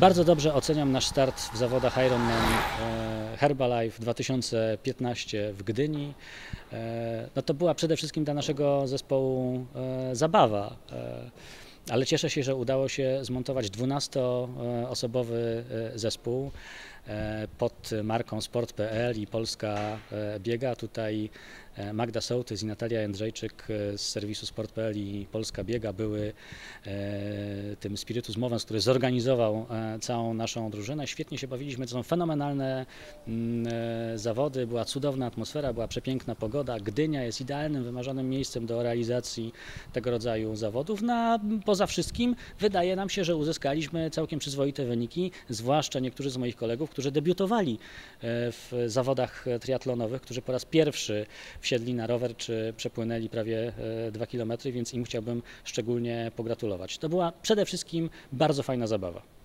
Bardzo dobrze oceniam nasz start w zawodach Ironman e, Herbalife 2015 w Gdyni. E, No to była przede wszystkim dla naszego zespołu e, zabawa. Ale cieszę się, że udało się zmontować 12-osobowy e, zespół pod marką Sport.pl i Polska Biega. Tutaj Magda Sołtys i Natalia Jędrzejczyk e, z serwisu Sport.pl i Polska Biega były e, tym Spiritus Movens, który zorganizował e, całą naszą drużynę. Świetnie się bawiliśmy, to są fenomenalne mm, e, zawody, była cudowna atmosfera, była przepiękna pogoda. Gdynia jest idealnym, wymarzonym miejscem do realizacji tego rodzaju zawodów. No, a poza wszystkim wydaje nam się, że uzyskaliśmy całkiem przyzwoite wyniki, zwłaszcza niektórzy z moich kolegów, którzy debiutowali e, w zawodach triatlonowych, którzy po raz pierwszy wsiedli na rower czy przepłynęli prawie 2 km, więc im chciałbym szczególnie pogratulować. To była przede wszystkim bardzo fajna zabawa.